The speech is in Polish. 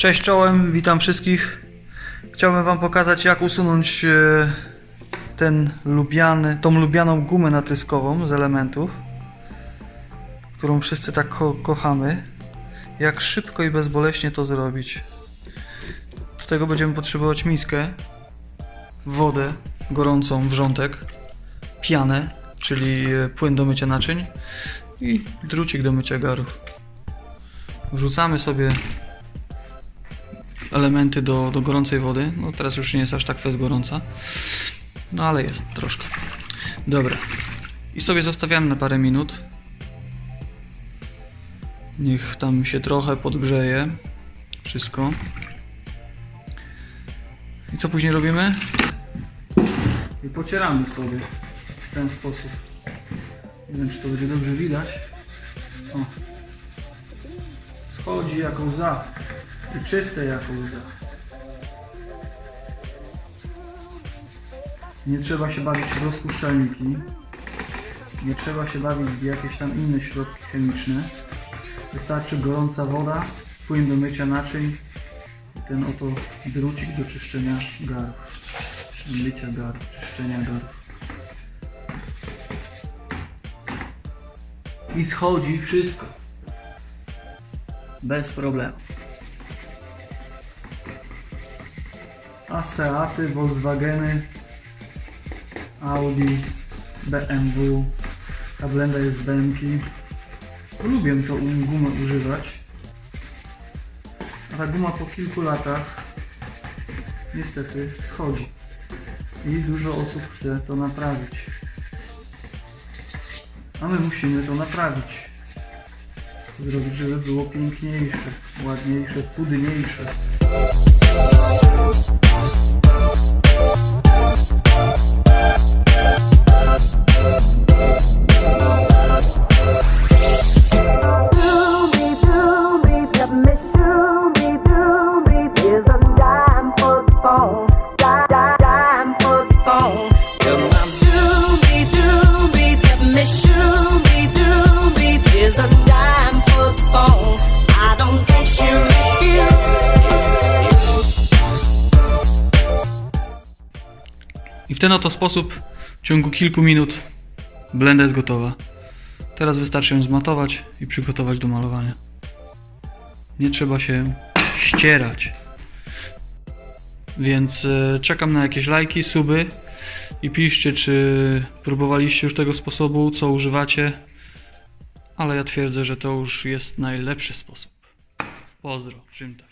Cześć czołem, witam wszystkich. Chciałbym Wam pokazać, jak usunąć e, ten lubiany, tą lubianą gumę natryskową z elementów, którą wszyscy tak ko kochamy. Jak szybko i bezboleśnie to zrobić. Do tego będziemy potrzebować miskę, wodę gorącą, wrzątek, pianę, czyli e, płyn do mycia naczyń i drucik do mycia garów. Wrzucamy sobie elementy do, do gorącej wody. No teraz już nie jest aż tak fez gorąca. No ale jest troszkę. Dobra. I sobie zostawiamy na parę minut. Niech tam się trochę podgrzeje. Wszystko. I co później robimy? I pocieramy sobie w ten sposób. Nie wiem, czy to będzie dobrze widać. O. Schodzi jak łza. I czyste jak łza. Nie trzeba się bawić w rozpuszczalniki. Nie trzeba się bawić w jakieś tam inne środki chemiczne. Wystarczy gorąca woda, płyn do mycia naczyń i ten oto drucik do czyszczenia garów. Mycia garów, czyszczenia garów. I schodzi wszystko. Bez problemu. A Seaty, Volkswageny, Audi, BMW, ta blenda jest z BMK. Lubię tą gumę używać. A ta guma po kilku latach niestety schodzi. I dużo osób chce to naprawić. A my musimy to naprawić. Zrobić, żeby było piękniejsze, ładniejsze, cudniejsze. Ten oto sposób w ciągu kilku minut blenda jest gotowa. Teraz wystarczy ją zmatować i przygotować do malowania. Nie trzeba się ścierać. Więc e, czekam na jakieś lajki, suby i piszcie, czy próbowaliście już tego sposobu, co używacie. Ale ja twierdzę, że to już jest najlepszy sposób. Pozdro, Czymtaś.